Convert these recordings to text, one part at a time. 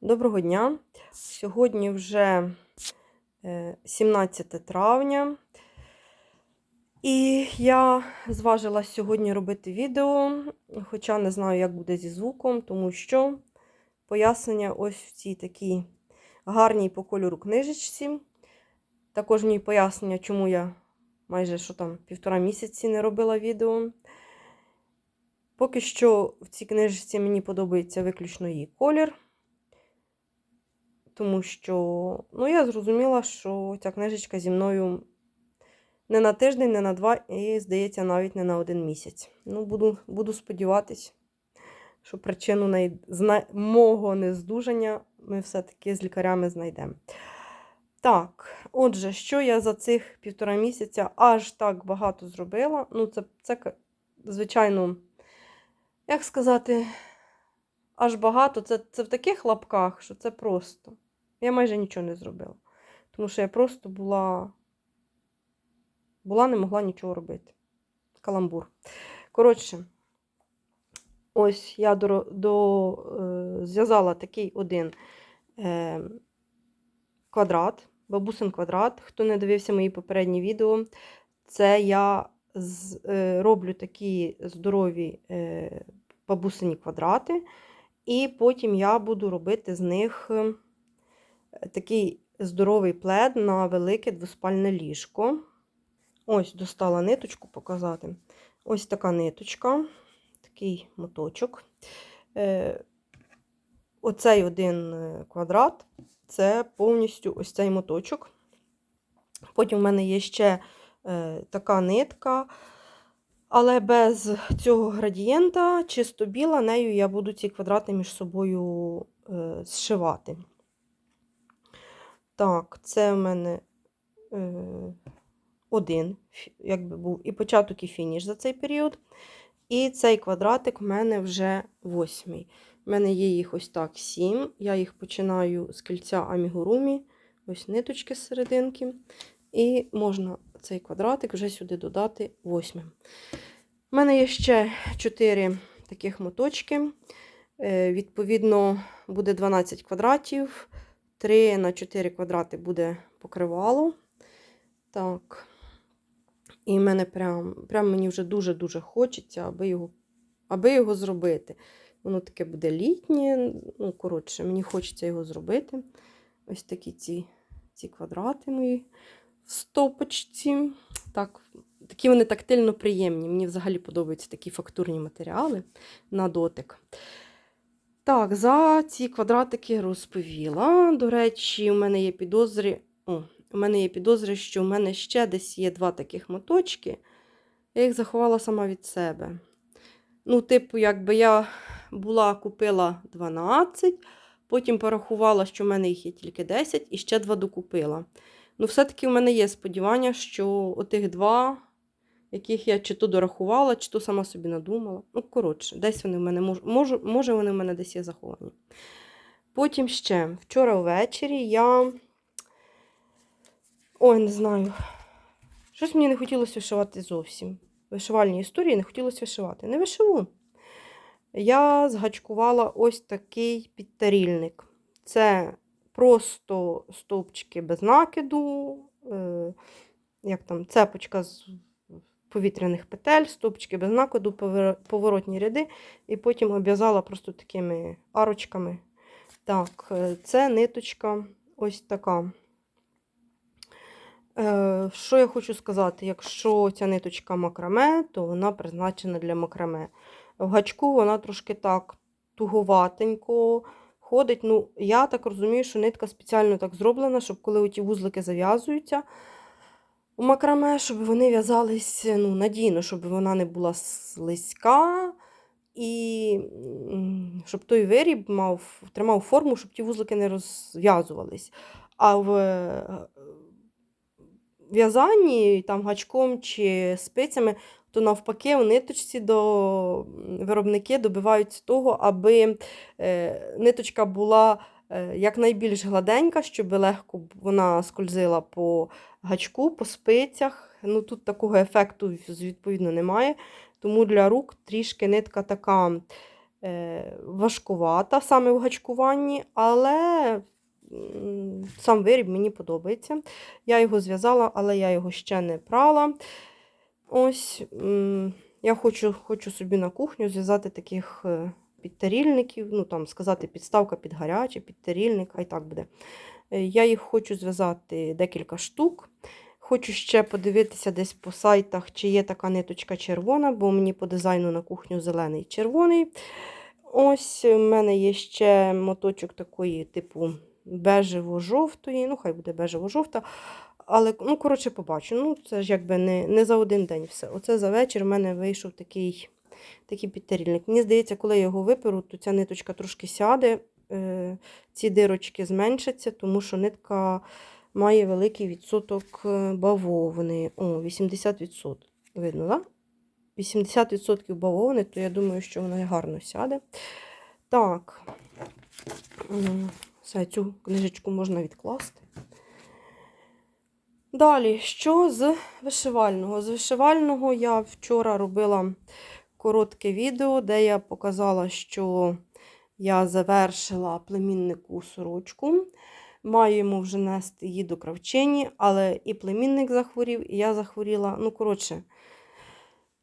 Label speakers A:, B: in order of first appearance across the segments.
A: Доброго дня! Сьогодні вже е, 17 травня. І я зважилась сьогодні робити відео, хоча не знаю, як буде зі звуком, тому що пояснення ось в цій такій гарній по кольору книжечці. Також в пояснення, чому я майже що там півтора місяці не робила відео. Поки що в цій книжці мені подобається виключно її колір. Тому що ну, я зрозуміла, що ця книжечка зі мною не на тиждень, не на два, і, здається, навіть не на один місяць. Ну, буду, буду сподіватись, що причину неї, зна... мого нездужання ми все-таки з лікарями знайдемо. Так, отже, що я за цих півтора місяця аж так багато зробила. Ну, це, це звичайно, як сказати, аж багато. Це, це в таких лапках, що це просто. Я майже нічого не зробила. Тому що я просто була, була, не могла нічого робити. Каламбур. Коротше, ось я до, до, е, зв'язала такий один е, квадрат, бабусин квадрат. Хто не дивився мої попередні відео, це я з, е, роблю такі здорові е, бабусині квадрати, і потім я буду робити з них. Е, такий здоровий плед на велике двоспальне ліжко. Ось, достала ниточку показати. Ось така ниточка, такий моточок. Е, Оцей один квадрат це повністю ось цей моточок. Потім в мене є ще е, така нитка, але без цього градієнта, чисто біла, нею я буду ці квадрати між собою е, зшивати. Так, це в мене е, один, якби був і початок, і фініш за цей період. І цей квадратик в мене вже восьмий. У мене є їх ось так сім. Я їх починаю з кільця амігурумі, ось ниточки з серединки. І можна цей квадратик вже сюди додати восьмим. У мене є ще 4 таких моточки. Е, відповідно, буде 12 квадратів. 3 на 4 квадрати буде покривало. Так. І мене прям, прям мені вже дуже-дуже хочеться, аби його аби його зробити. Воно таке буде літнє. Ну, коротше, мені хочеться його зробити. Ось такі ці ці квадрати мої в стопочці. Так, Такі вони тактильно приємні. Мені взагалі подобаються такі фактурні матеріали на дотик. Так, за ці квадратики розповіла. До речі, у мене є підозри. О, у мене є підозри, що у мене ще десь є два таких моточки. Я їх заховала сама від себе. Ну, типу, якби я була, купила 12, потім порахувала, що в мене їх є тільки 10, і ще два докупила. Ну, все-таки в мене є сподівання, що отих два яких я чи то дорахувала, чи то сама собі надумала. Ну, коротше, десь вони в мене мож, може, може, вони в мене десь є заховані. Потім ще, вчора ввечері я. Ой, не знаю. Щось мені не хотілося вишивати зовсім. Вишивальні історії не хотілося вишивати. Не вишиву. Я згачкувала ось такий підтарільник. Це просто стовпчики без накиду, е, як там, цепочка з повітряних петель, стопчики без накладу, поворотні ряди, і потім обв'язала просто такими арочками. Так, е, це ниточка ось така. Е, що я хочу сказати? Якщо ця ниточка макраме, то вона призначена для макраме. В гачку вона трошки так туговатенько ходить. Ну, Я так розумію, що нитка спеціально так зроблена, щоб коли ті вузлики зав'язуються, у макраме, щоб вони в'язались ну, надійно, щоб вона не була слизька, і щоб той виріб мав, тримав форму, щоб ті вузлики не розв'язувались. А в е, в'язанні там гачком чи спицями, то навпаки, у ниточці до виробники добиваються того, аби е, ниточка була. Е, якнайбільш гладенька, щоб легко вона скользила по гачку, по спицях. Ну, Тут такого ефекту, відповідно, немає. Тому для рук трішки нитка така е, важкувата саме в гачкуванні, але сам виріб мені подобається. Я його зв'язала, але я його ще не прала. Ось я хочу, хочу собі на кухню зв'язати таких е, підтарільників, ну там сказати підставка під гаряче, підтарільник, хай так буде. Е, Я їх хочу зв'язати декілька штук. Хочу ще подивитися десь по сайтах, чи є така ниточка червона, бо мені по дизайну на кухню зелений червоний. Ось у мене є ще моточок такої, типу, бежево-жовтої. Ну, хай буде бежево-жовта. Але, ну, коротше, побачу. Ну, це ж якби не, не за один день все. Оце за вечір в мене вийшов такий, такий підтарільник. Мені здається, коли я його виперу, то ця ниточка трошки сяде, е, ці дирочки зменшаться, тому що нитка має великий відсоток е, бавовни. О, 80%. Видно, так? Да? 80% бавовни, то я думаю, що вона гарно сяде. Так, все, цю книжечку можна відкласти. Далі, що з вишивального? З вишивального я вчора робила коротке відео, де я показала, що я завершила племіннику сорочку. Йому вже нести її до кравчині, але і племінник захворів, і я захворіла. Ну, коротше,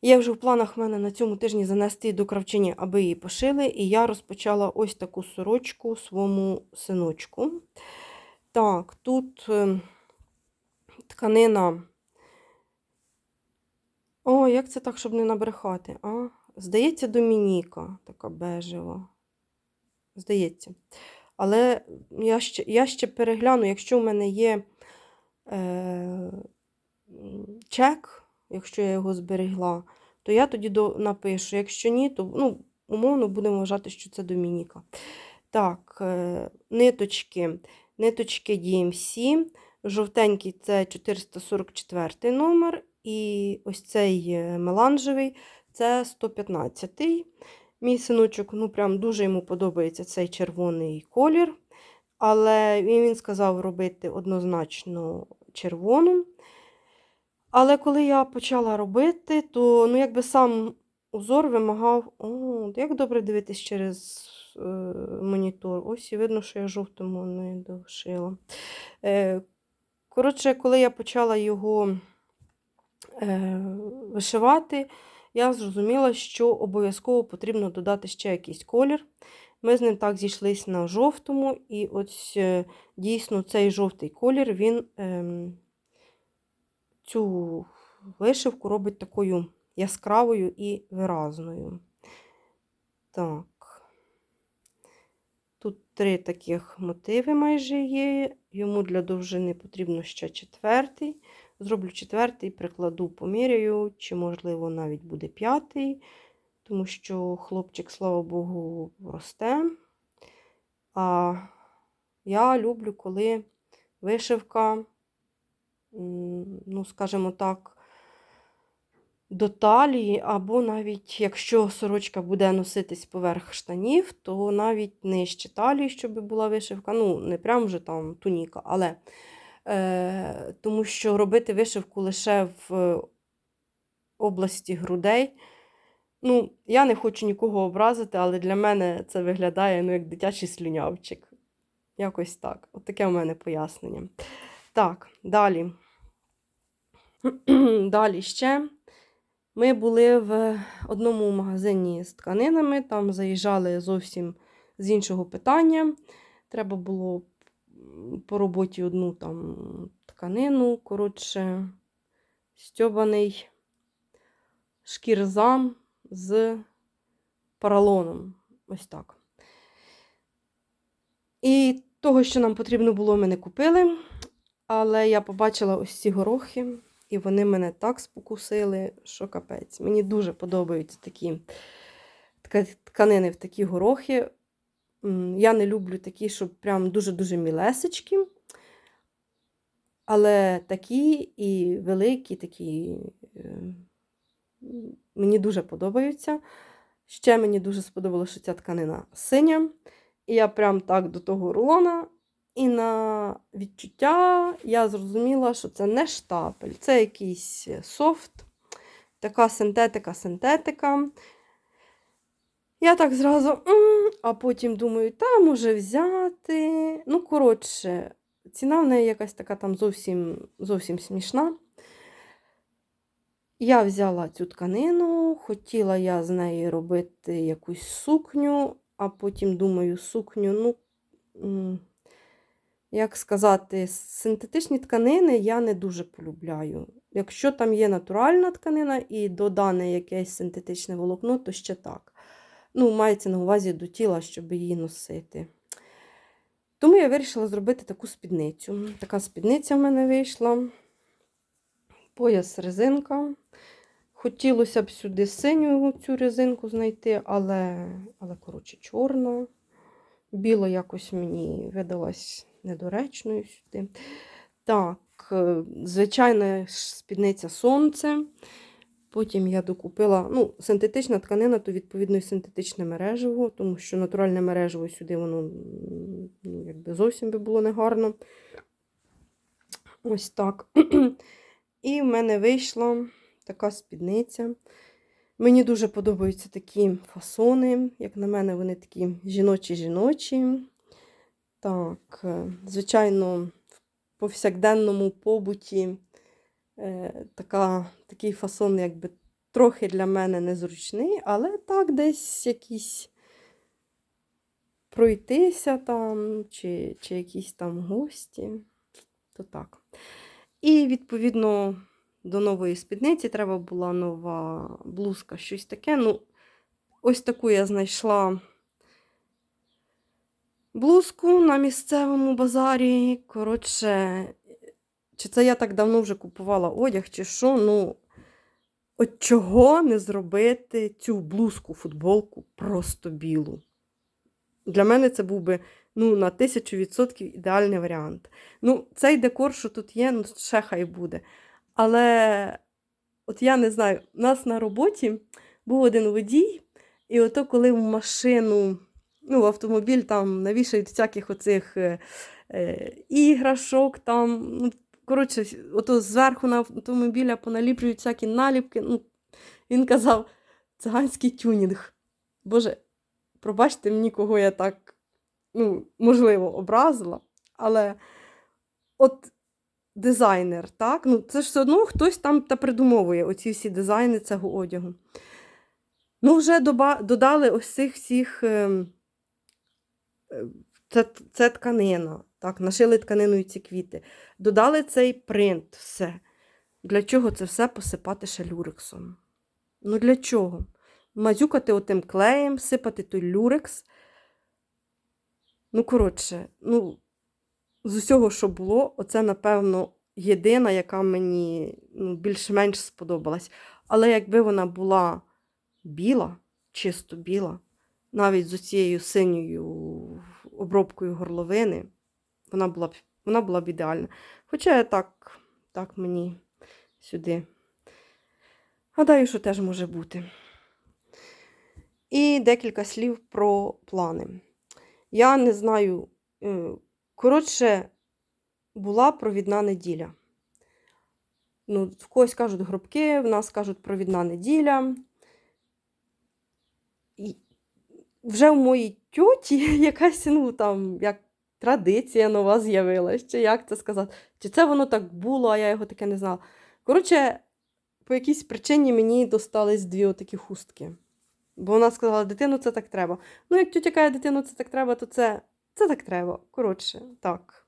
A: є вже в планах в мене на цьому тижні занести її до кравчині, аби її пошили. І я розпочала ось таку сорочку своєму синочку. Так, тут е, тканина. О, як це так, щоб не набрехати? А? Здається, Домініка така бежева. Здається. Але я ще, я ще перегляну, якщо в мене є е, чек, якщо я його зберегла, то я тоді до, напишу. Якщо ні, то ну, умовно будемо вважати, що це Домініка. Так, е, ниточки. Ниточки DMC. Жовтенький це 444 номер. І ось цей е, меланжевий це 115-й. Мій синочок, ну прям дуже йому подобається цей червоний колір. Але він, сказав робити однозначно червону. Але коли я почала робити, то ну, якби сам узор вимагав. О, як добре дивитись через е, монітор. Ось і видно, що я жовтому не дошила. Е, коротше, коли я почала його вишивати, я зрозуміла, що обов'язково потрібно додати ще якийсь колір. Ми з ним так зійшлися на жовтому, і ось е, дійсно цей жовтий колір він ем, цю вишивку робить такою яскравою і виразною. Так. Тут три таких мотиви майже є. Йому для довжини потрібно ще четвертий. Зроблю четвертий, прикладу, поміряю, чи, можливо, навіть буде п'ятий, тому що хлопчик, слава Богу, росте. А я люблю, коли вишивка, ну, скажімо так, до талії, або навіть якщо сорочка буде носитись поверх штанів, то навіть нижче талії, щоб була вишивка. Ну, не прям вже там туніка, але тому що робити вишивку лише в області грудей. Ну, я не хочу нікого образити, але для мене це виглядає ну, як дитячий слюнявчик. Якось так. От таке в мене пояснення. Так, далі. Далі ще. Ми були в одному магазині з тканинами, там заїжджали зовсім з іншого питання. Треба було по роботі одну там тканину, коротше, стьобаний шкірзам з поролоном. Ось так. І того, що нам потрібно було, ми не купили. Але я побачила ось ці горохи, і вони мене так спокусили, що капець. Мені дуже подобаються такі тканини в такі горохи. Я не люблю такі, щоб прям дуже-дуже мілесечки. Але такі і великі, такі е, мені дуже подобаються. Ще мені дуже сподобалося, що ця тканина синя. І я прям так до того рулона. І на відчуття я зрозуміла, що це не штапель, це якийсь софт, така синтетика-синтетика. Я так зразу, а потім думаю, та може взяти. Ну, коротше, ціна в неї якась така там зовсім, зовсім смішна. Я взяла цю тканину, хотіла я з неї робити якусь сукню, а потім думаю, сукню, ну, як сказати, синтетичні тканини я не дуже полюбляю. Якщо там є натуральна тканина і додане якесь синтетичне волокно, то ще так. Ну, мається на увазі до тіла, щоб її носити. Тому я вирішила зробити таку спідницю. Така спідниця в мене вийшла. Пояс резинка. Хотілося б сюди синю цю резинку знайти, але, але коротше, чорна. Біло якось мені видалась недоречною сюди. Так, е, звичайна спідниця сонце. Потім я докупила ну, синтетична тканина, то відповідно і синтетичне мережево, тому що натуральне мережево сюди воно ну, якби зовсім би було негарно. Ось так. І в мене вийшла така спідниця. Мені дуже подобаються такі фасони. Як на мене, вони такі жіночі-жіночі. Так, е, звичайно, в повсякденному побуті така, такий фасон, якби трохи для мене незручний, але так, десь якісь пройтися там, чи, чи якісь там гості, то так. І, відповідно, до нової спідниці треба була нова блузка, щось таке. Ну, ось таку я знайшла блузку на місцевому базарі. Коротше, чи це я так давно вже купувала одяг, чи що, ну. От чого не зробити цю блузку, футболку просто білу? Для мене це був би ну, на тисячу відсотків ідеальний варіант. Ну, цей декор, що тут є, ну, ще хай буде. Але от я не знаю, у нас на роботі був один водій, і ото коли в машину, ну, в автомобіль там навішають всяких оцих е, е, іграшок, там, ну, коротше, ото зверху на автомобіля поналіплюють всякі наліпки. Ну, він казав, циганський тюнінг. Боже, пробачте мені, кого я так, ну, можливо, образила, але от дизайнер, так? Ну, це ж все одно хтось там та придумовує оці всі дизайни цього одягу. Ну, вже доба- додали ось цих всіх. ем, е, Це, це тканина, так, нашили тканиною ці квіти. Додали цей принт, все. Для чого це все посипати шалюрексом? Ну для чого? Мазюкати отим клеєм, сипати той люрекс. Ну, коротше, ну, з усього, що було, оце, напевно, єдина, яка мені ну, більш-менш сподобалась. Але якби вона була біла, чисто біла, навіть з цією синьою обробкою горловини, вона була б, вона була б ідеальна. Хоча так, так мені сюди. Гадаю, що теж може бути. І декілька слів про плани. Я не знаю, е, коротше, була провідна неділя. Ну, в когось кажуть гробки, в нас кажуть провідна неділя. І вже в моїй тьоті якась, ну, там, як традиція нова з'явилась, чи як це сказати. Чи це воно так було, а я його таке не знала. Коротше, по якійсь причині мені достались дві отакі хустки. Бо вона сказала, дитину це так треба. Ну, як тітя каже, дитину це так треба, то це, це так треба. Коротше, так.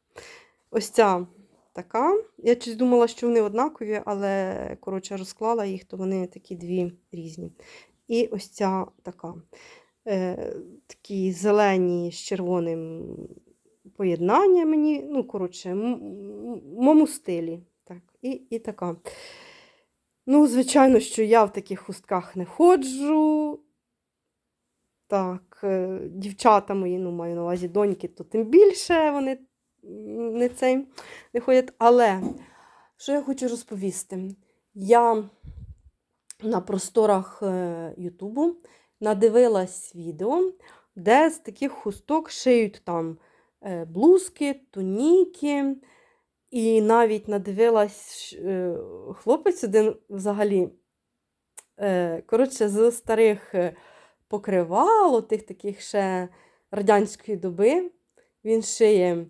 A: Ось ця така. Я щось думала, що вони однакові, але, коротше, розклала їх, то вони такі дві різні. І ось ця така. Е, такі зелені з червоним поєднання мені, ну, коротше, моєму стилі. Так, і, і така. Ну, звичайно, що я в таких хустках не ходжу. Так, е, дівчата мої, ну, маю на увазі доньки, то тим більше вони не цей не ходять. Але що я хочу розповісти? Я на просторах е, Ютубу надивилась відео, де з таких хусток шиють там блузки, туніки. І навіть надивилась е, хлопець один взагалі. Е, коротше, з старих е, покривало, тих таких ще радянської доби. Він шиє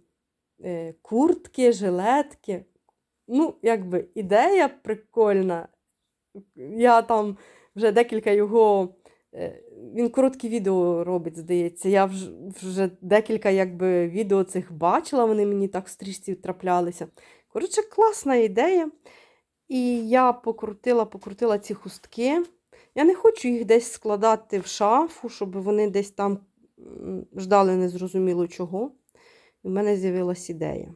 A: е, куртки, жилетки. Ну, якби ідея прикольна. Я там вже декілька його. Е, Він короткі відео робить, здається. Я вже, вже декілька якби, відео цих бачила, вони мені так в стрічці траплялися. Коротше, класна ідея. І я покрутила, покрутила ці хустки. Я не хочу їх десь складати в шафу, щоб вони десь там ждали незрозуміло чого. В мене з'явилась ідея.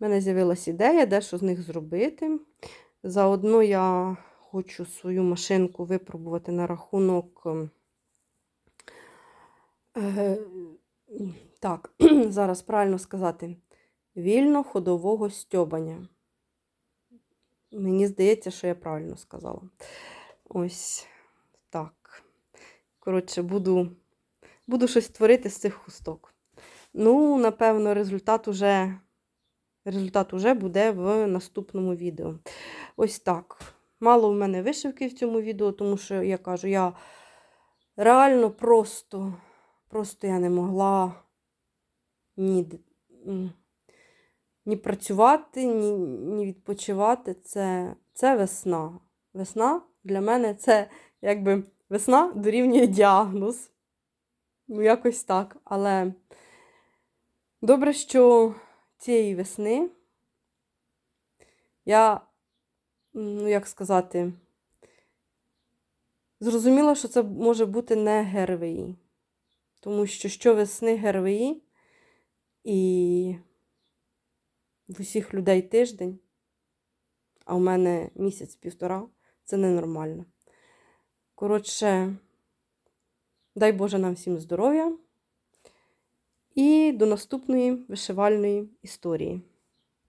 A: У мене з'явилась ідея, дещо з них зробити. Заодно я хочу свою машинку випробувати на рахунок. ем, е, Так, зараз правильно сказати, вільно-ходового стьобання. Мені здається, що я правильно сказала. Ось так. Коротше, буду, буду щось творити з цих хусток. Ну, напевно, результат уже, результат уже буде в наступному відео. Ось так. Мало в мене вишивки в цьому відео, тому що я кажу, я реально просто, просто я не могла ні, ні працювати, ні, ні відпочивати. Це, це весна. Весна для мене це якби весна дорівнює діагноз. Ну, якось так. Але добре, що цієї весни я, ну як сказати, зрозуміла, що це може бути не ГРВІ. Тому що щовесни ГРВІ і в усіх людей тиждень, а у мене місяць-півтора це ненормально. Коротше, дай Боже нам всім здоров'я і до наступної вишивальної історії.